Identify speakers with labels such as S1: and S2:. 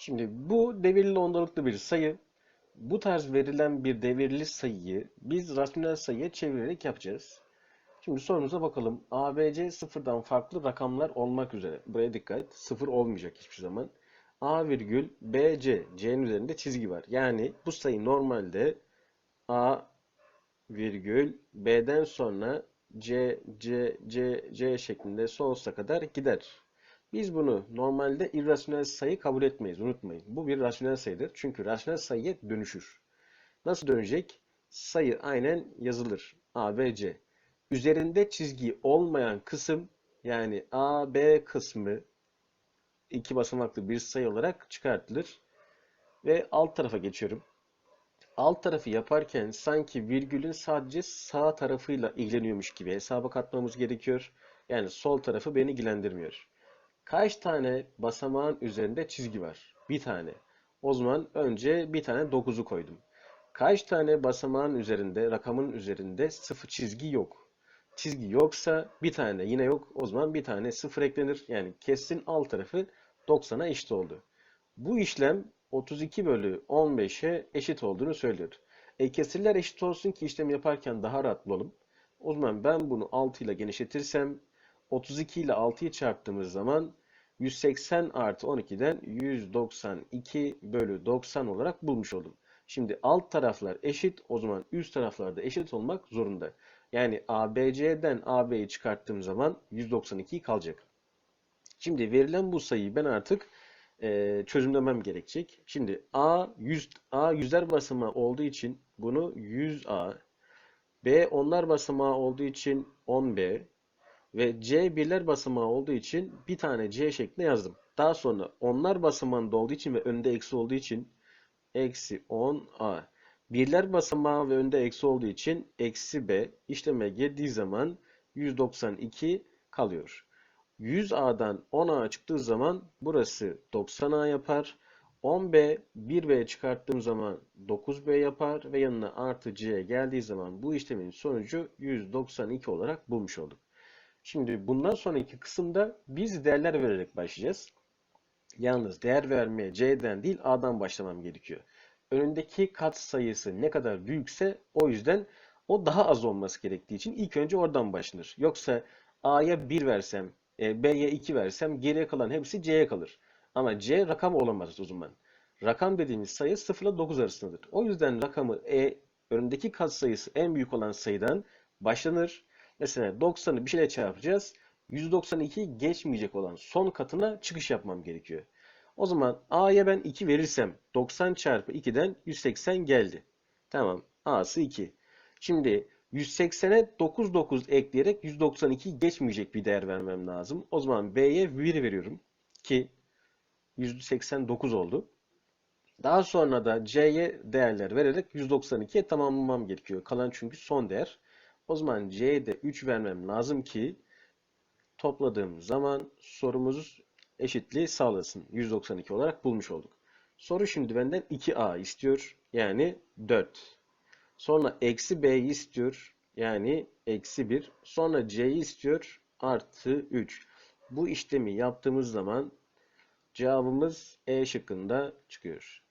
S1: Şimdi bu devirli ondalıklı bir sayı. Bu tarz verilen bir devirli sayıyı biz rasyonel sayıya çevirerek yapacağız. Şimdi sorumuza bakalım. ABC sıfırdan farklı rakamlar olmak üzere. Buraya dikkat. Sıfır olmayacak hiçbir zaman. A virgül BC. C'nin üzerinde çizgi var. Yani bu sayı normalde A virgül B'den sonra C, C, C, C şeklinde sonsuza kadar gider. Biz bunu normalde irrasyonel sayı kabul etmeyiz. Unutmayın. Bu bir rasyonel sayıdır. Çünkü rasyonel sayıya dönüşür. Nasıl dönecek? Sayı aynen yazılır. A, B, C. Üzerinde çizgi olmayan kısım yani A, B kısmı iki basamaklı bir sayı olarak çıkartılır. Ve alt tarafa geçiyorum. Alt tarafı yaparken sanki virgülün sadece sağ tarafıyla ilgileniyormuş gibi hesaba katmamız gerekiyor. Yani sol tarafı beni ilgilendirmiyor. Kaç tane basamağın üzerinde çizgi var? Bir tane. O zaman önce bir tane 9'u koydum. Kaç tane basamağın üzerinde, rakamın üzerinde sıfır çizgi yok? Çizgi yoksa bir tane yine yok. O zaman bir tane sıfır eklenir. Yani kesin alt tarafı 90'a eşit oldu. Bu işlem 32 bölü 15'e eşit olduğunu söylüyor. E kesirler eşit olsun ki işlem yaparken daha rahat bulalım. O zaman ben bunu 6 ile genişletirsem 32 ile 6'yı çarptığımız zaman 180 artı 12'den 192 bölü 90 olarak bulmuş oldum. Şimdi alt taraflar eşit o zaman üst taraflar da eşit olmak zorunda. Yani ABC'den AB'yi çıkarttığım zaman 192 kalacak. Şimdi verilen bu sayıyı ben artık e, çözümlemem gerekecek. Şimdi A 100 A yüzler basamağı olduğu için bunu 100A, B onlar basamağı olduğu için 10B ve C birler basamağı olduğu için bir tane C şeklinde yazdım. Daha sonra onlar basamağında olduğu için ve önde eksi olduğu için eksi 10A. Birler basamağı ve önde eksi olduğu için eksi B işleme girdiği zaman 192 kalıyor. 100A'dan 10A çıktığı zaman burası 90A yapar. 10B 1B çıkarttığım zaman 9B yapar ve yanına artı C geldiği zaman bu işlemin sonucu 192 olarak bulmuş olduk. Şimdi bundan sonraki kısımda biz değerler vererek başlayacağız. Yalnız değer vermeye C'den değil A'dan başlamam gerekiyor. Önündeki kat sayısı ne kadar büyükse o yüzden o daha az olması gerektiği için ilk önce oradan başlanır. Yoksa A'ya 1 versem, e, B'ye 2 versem geriye kalan hepsi C'ye kalır. Ama C rakam olamaz o zaman. Rakam dediğimiz sayı 0 ile 9 arasındadır. O yüzden rakamı E önündeki kat sayısı en büyük olan sayıdan başlanır. Mesela 90'ı bir şeyle çarpacağız. 192'yi geçmeyecek olan son katına çıkış yapmam gerekiyor. O zaman A'ya ben 2 verirsem 90 çarpı 2'den 180 geldi. Tamam. A'sı 2. Şimdi 180'e 9 9 ekleyerek 192'yi geçmeyecek bir değer vermem lazım. O zaman B'ye 1 veriyorum ki 189 oldu. Daha sonra da C'ye değerler vererek 192'ye tamamlamam gerekiyor. Kalan çünkü son değer. O zaman C'ye de 3 vermem lazım ki topladığım zaman sorumuz eşitliği sağlasın. 192 olarak bulmuş olduk. Soru şimdi benden 2A istiyor. Yani 4. Sonra eksi B'yi istiyor. Yani eksi 1. Sonra C'yi istiyor. Artı 3. Bu işlemi yaptığımız zaman cevabımız E şıkkında çıkıyor.